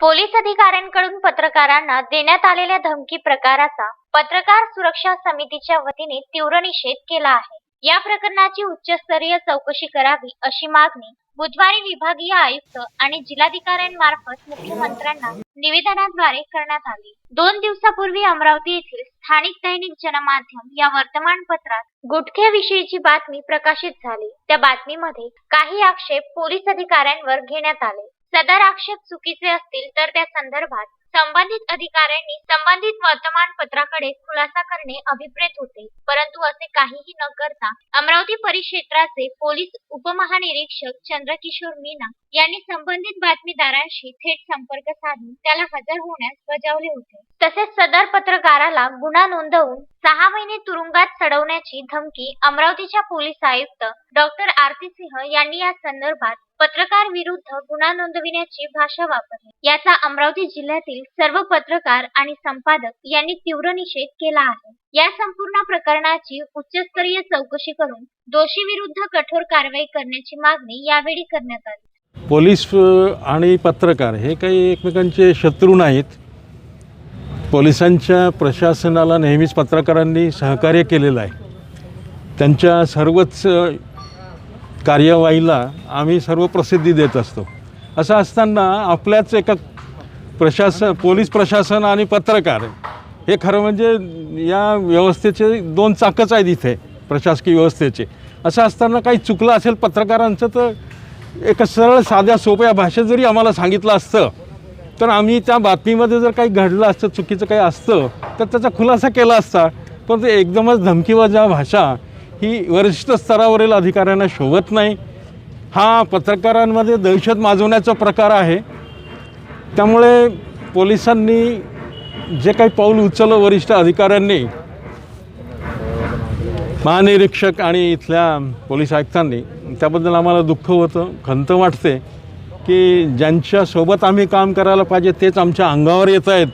Police अधिकाऱ्यांकडून पत्रकारांना देण्यात आलेल्या धमकी प्रकाराचा पत्रकार सुरक्षा समितीच्या वतीने तीव्र निषेध केला आहे. या प्रकरणाची उच्चस्तरीय चौकशी करावी अशी मागणी बुधवारी विभागीय आयुक्त आणि जिल्हाधिकाऱ्यांमार्फत मुख्यमंत्र्यांना निवेदनाद्वारे करण्यात आली. दोन दिवसापूर्वी अमरावती येथील स्थानिक दैनिक जनमाध्यम या वर्तमानपत्रात गुटख्याविषयीची बातमी प्रकाशित झाली. त्या बातमीमध्ये काही आक्षेप पोलीस अधिकाऱ्यांवर घेण्यात आले. सदर आक्षेप चुकीचे असतील तर त्या संदर्भात संबंधित अधिकाऱ्यांनी संबंधित वर्तमानपत्राकडे खुलासा करणे अभिप्रेत होते. परंतु असे काहीही न करता अमरावती परिक्षेत्राचे पोलीस उपमहानिरीक्षक चंद्रकिशोर मीना यांनी संबंधित बातमीदारांशी थेट संपर्क साधून त्याला हजर होण्यास बजावले होते. तसेच सदर पत्रकाराला गुन्हा नोंदवून सहा महिने तुरुंगात चढवण्याची धमकी अमरावतीच्या पोलीस आयुक्त डॉक्टर आरती सिंह यांनी या संदर्भात पत्रकार विरुद्ध गुन्हा नोंदविण्याची भाषा वापरली. याचा अमरावती जिल्ह्यातील सर्व पत्रकार आणि संपादक यांनी तीव्र निषेध केला आहे. या संपूर्ण प्रकरणाची उच्चस्तरीय चौकशी करून दोषी विरुद्ध कठोर कारवाई करण्याची मागणी यावेळी करण्यात आली. पोलीस आणि पत्रकार हे काही एकमेकांचे शत्रू नाहीत. पोलिसांच्या प्रशासनाला नेहमीच पत्रकारांनी सहकार्य केलेलं आहे. त्यांच्या सर्वच कार्यवाहीला आम्ही सर्व प्रसिद्धी देत असतो. असं असताना आपल्याच एका प्रशासन पोलीस प्रशासन आणि पत्रकार हे खरं म्हणजे या व्यवस्थेचे दोन चाकच आहेत इथे प्रशासकीय व्यवस्थेचे. असं असताना काही चुकलं असेल पत्रकारांचं तर एका सरळ साध्या सोप्या भाषेत जरी आम्हाला सांगितलं असतं तर आम्ही त्या बातमीमध्ये जर काही घडलं असतं चुकीचं काही असतं तर त्याचा खुलासा केला असता पण ते एकदमच धमकीवजा भाषा ही वरिष्ठ स्तरावरील अधिकाऱ्यांना शोभत नाही. हा पत्रकारांमध्ये दहशत माजवण्याचा प्रकार आहे. त्यामुळे पोलिसांनी जे काही पाऊल उचललं वरिष्ठ अधिकाऱ्यांनी महानिरीक्षक आणि इथल्या पोलीस आयुक्तांनी त्याबद्दल आम्हाला दुःख होतं खंत वाटते की ज्यांच्यासोबत आम्ही काम करायला पाहिजे तेच आमच्या अंगावर येत आहेत.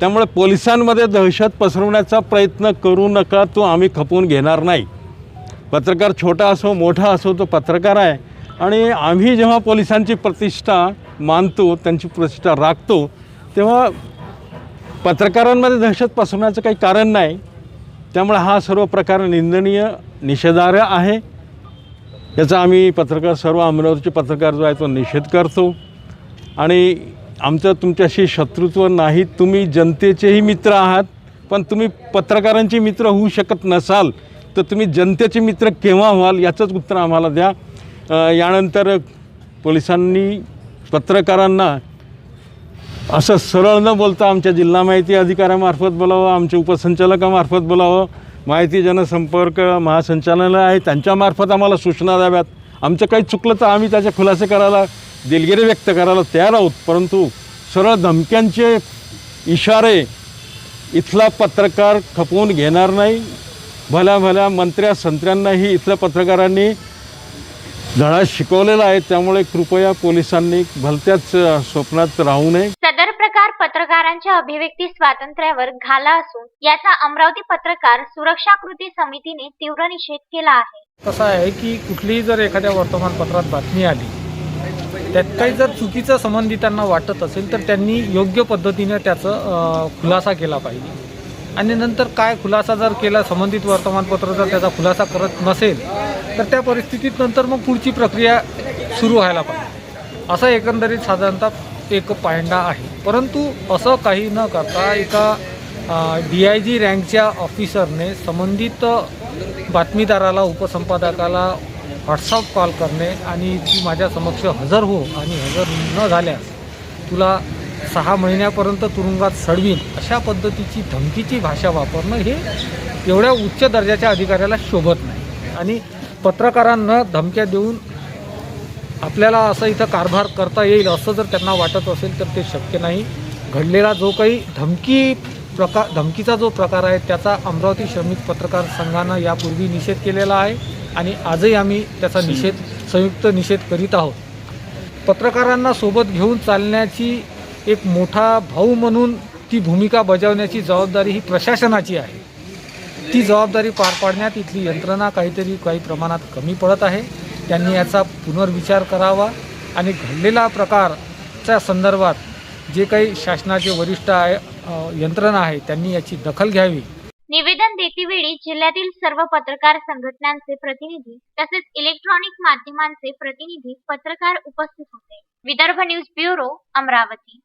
त्यामुळे पोलिसांमध्ये दहशत पसरवण्याचा प्रयत्न करू नका तो आम्ही खपवून घेणार नाही. पत्रकार छोटा असो मोठा असो तो पत्रकार आहे. आणि आम्ही जेव्हा पोलिसांची प्रतिष्ठा मानतो त्यांची प्रतिष्ठा राखतो तेव्हा पत्रकारांमध्ये दहशत पसरण्याचं काही कारण नाही. त्यामुळे हा सर्व प्रकार निंदनीय निषेधार्ह आहे. याचा आम्ही पत्रकार सर्व अमरावतीचे पत्रकार जो आहे तो निषेध करतो. आणि आमचं तुमच्याशी शत्रुत्व नाही. तुम्ही जनतेचेही मित्र आहात पण तुम्ही पत्रकारांचे मित्र होऊ शकत नसाल. तर तुम्ही जनतेचे मित्र केव्हा व्हाल याचंच उत्तर आम्हाला द्या. यानंतर पोलिसांनी पत्रकारांना असं सरळ न बोलता आमच्या जिल्हा माहिती अधिकाऱ्यामार्फत बोलावं आमच्या उपसंचालकामार्फत बोलावं. माहिती जनसंपर्क महासंचालनालय आहे त्यांच्यामार्फत आम्हाला सूचना द्याव्यात. आमचं काही चुकलं तर आम्ही त्याचे खुलासे करायला दिलगिरी व्यक्त करायला तयार आहोत. परंतु सरळ धमक्यांचे इशारे इथला पत्रकार खपवून घेणार नाही. भल्या भल्या मंत्र्या संत्र्यांनाही इथल्या पत्रकारांनी धडा शिकवलेला आहे. त्यामुळे कृपया पोलिसांनी भलत्याच स्वप्नात राहू नये. सदर प्रकार पत्रकारांच्या अभिव्यक्ती स्वातंत्र्यावर घाला असून याचा अमरावती पत्रकार सुरक्षा कृती समितीने तीव्र निषेध केला आहे. कसं आहे की कुठलीही जर एखाद्या वर्तमानपत्रात बातमी आली त्यात काही जर चुकीचं संबंधितांना वाटत असेल तर त्यांनी योग्य पद्धतीने त्याचं खुलासा केला पाहिजे. आणि नंतर काय खुलासा जर केला संबंधित वर्तमानपत्र जर त्याचा खुलासा करत नसेल तर त्या परिस्थितीत नंतर मग पुढची प्रक्रिया सुरू व्हायला पाहिजे. असं एकंदरीत साधारणतः एक पायंडा आहे. परंतु असं काही न करता एका डी आय जी रँकच्या ऑफिसरने संबंधित बातमीदाराला उपसंपादकाला व्हॉट्सअप कॉल करणे आणि ती माझ्या समक्ष हजर हो आणि हजर न झाल्यास तुला सहा महिन्यापर्यंत तुरुंगात सडवीन अशा पद्धतीची धमकीची भाषा वापरणं हे एवढ्या उच्च दर्जाच्या अधिकाऱ्याला शोभत नाही. आणि पत्रकारांना धमक्या देऊन आपल्याला असं इथं कारभार करता येईल असं जर त्यांना वाटत असेल तर ते शक्य नाही. घडलेला जो काही धमकी प्रकार धमकीचा जो प्रकार आहे त्याचा अमरावती श्रमिक पत्रकार संघानं यापूर्वी निषेध केलेला आहे आणि आजही आम्ही त्याचा निषेध संयुक्त निषेध करीत आहोत. पत्रकारांना सोबत घेऊन चालण्याची एक मोठा भाऊ म्हणून ती भूमिका बजावण्याची जबाबदारी ही प्रशासनाची आहे. ती जबाबदारी पार पाडण्यात इथली यंत्रणा काहीतरी काही प्रमाणात कमी पडत आहे. त्यांनी याचा पुनर्विचार करावा आणि घडलेला प्रकारच्या संदर्भात जे काही शासनाचे वरिष्ठ आहे यंत्रणा आहे त्यांनी याची दखल घ्यावी. निवेदन देतेवेळी जिल्ह्यातील सर्व पत्रकार संघटनांचे प्रतिनिधी तसेच इलेक्ट्रॉनिक माध्यमांचे प्रतिनिधी पत्रकार उपस्थित होते. Vidarbha news bureau Amravati.